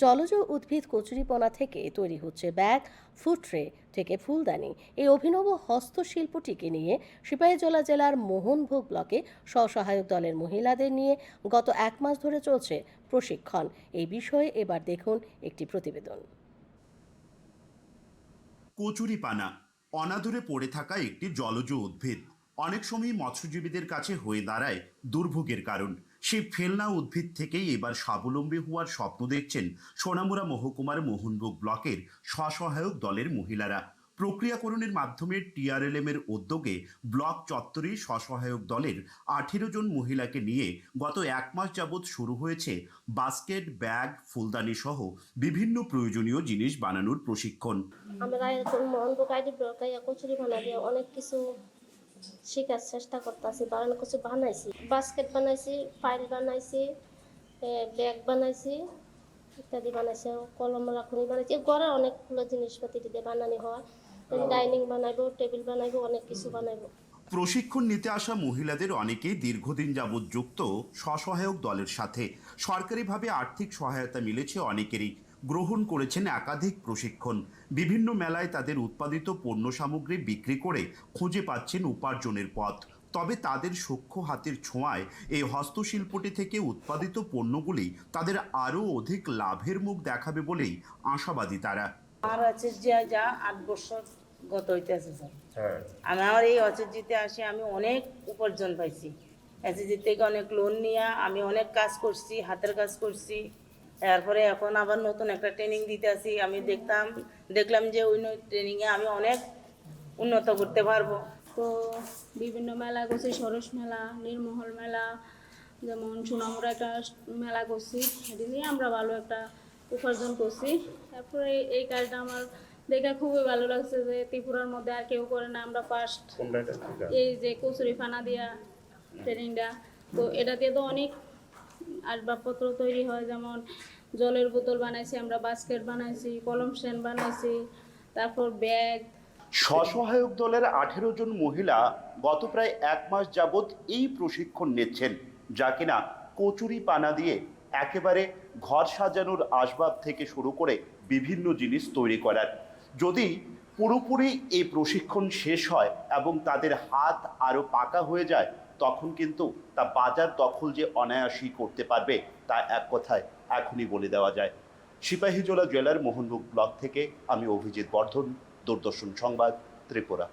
জলজ উদ্ভিদ কচুরিপনা থেকে তৈরি হচ্ছে ব্যাগ, ফুড ট্রে থেকে ফুলদানি। এই অভিনব হস্তশিল্পটিকে নিয়ে সিপাহীজলা জেলার মোহনভোগ ব্লকে স্বসহায়ক দলের মহিলাদের নিয়ে গত এক মাস ধরে চলছে প্রশিক্ষণ। এই বিষয়ে এবার দেখুন একটি প্রতিবেদন। কচুরিপানা, অনাদরে পড়ে থাকা একটি জলজ উদ্ভিদ, অনেক সময় মৎস্যজীবীদের কাছে হয়ে দাঁড়ায় দুর্ভোগের কারণ। সেই ফেলনা উদ্ভিদ থেকেই এবার স্বাবলম্বী হওয়ার স্বপ্ন দেখছেন সোনামুড়া মহকুমার মোহনভোগ ব্লকের স্বসহায়ক দলের মহিলারা। প্রক্রিয়াকরণের মাধ্যমে টিআরএলএম এর উদ্যোগে ব্লক চত্বরে স্বসহায়ক দলের আঠেরো জন মহিলাকে নিয়ে গত এক মাস যাবৎ শুরু হয়েছে বাস্কেট, ব্যাগ, ফুলদানি সহ বিভিন্ন প্রয়োজনীয় জিনিস বানানোর প্রশিক্ষণ। আমরা এখন অনেক কিছু শেখার চেষ্টা করতেছি। বানানো কিছু বানাইছি। বাস্কেট বানাইছি ফাইল বানাইছি ব্যাগ বানাইছি ইত্যাদি বানাইছে কলম রাখুনি বানাইছি। ঘরে অনেকগুলো জিনিসপাতি দিয়ে বানানি হয়। ডাইনিং বানাইবো টেবিল বানাইবো অনেক কিছু বানাইবো। প্রশিক্ষণ নিতে আসা মহিলাদের অনেকেই দীর্ঘদিন যাবৎ যুক্ত স্বসহায়ক দলের সাথে। সরকারিভাবে আর্থিক সহায়তা মিলেছে অনেকেরই। গ্রহণ করেছেন একাধিক প্রশিক্ষণ। বিভিন্ন মেলায় তাদের উৎপাদিত পণ্য সামগ্রী বিক্রি করে খুঁজে পাচ্ছেন উপার্জনের পথ। তবে তাদের সূক্ষ্ম হাতের ছোঁয়ায় এই হস্তশিল্পটি থেকে উৎপাদিত পণ্যগুলি তাদের আরও অধিক লাভের মুখ দেখাবে বলেই আশাবাদী তারা। আমার আছে যে যা আট বছর গত হইতেছে স্যার আমার এই অচেজিতে আসে আমি অনেক উপার্জন পাইছি। এসএসজি থেকে অনেক লোন নিয়ে আমি অনেক কাজ করছি হাতের কাজ করছি। তারপরে এখন আবার নতুন একটা ট্রেনিং দিতে আসি আমি দেখতাম দেখলাম যে ওই ট্রেনিংয়ে আমি অনেক উন্নত করতে পারব। তো বিভিন্ন মেলা করছি সরস মেলা নির্মহল মেলা যেমন সোনামুড়া একটা মেলা করছি সেটি নিয়ে আমরা ভালো একটা উপার্জন করছি। তারপরে এই কাজটা আমার দেখে খুবই ভালো লাগছে যে ত্রিপুরার মধ্যে আর কেউ করে না আমরা ফার্স্ট এই যে কচুরি ফানা দিয়া ট্রেনিংটা। তো এটা দিয়ে তো অনেক আসবাবপত্র তৈরি হয় যেমন জলের বোতল বানাইছি আমরা বাস্কেট বানাইছি কলম স্ট্যান্ড বানাইছি তারপর ব্যাগ স্বসহায়ক দলের আঠেরো জন মহিলা গত প্রায় এক মাস যাবৎ এই প্রশিক্ষণ নিচ্ছেন যা কিনা কচুরি পানা দিয়ে একেবারে ঘর সাজানোর আসবাব থেকে শুরু করে বিভিন্ন জিনিস তৈরি করার। যদি পুরোপুরি এই প্রশিক্ষণ শেষ হয় এবং তাদের হাত আরও পাকা হয়ে যায়, তখন কিন্তু তা বাজার দখল যে অনায়াসই করতে পারবে তা এক কথায় এখনই বলে দেওয়া যায়। সিপাহীজোলা জেলার মোহনভোগ ব্লক থেকে আমি অভিজিৎ বর্ধন, দূরদর্শন সংবাদ, ত্রিপুরা।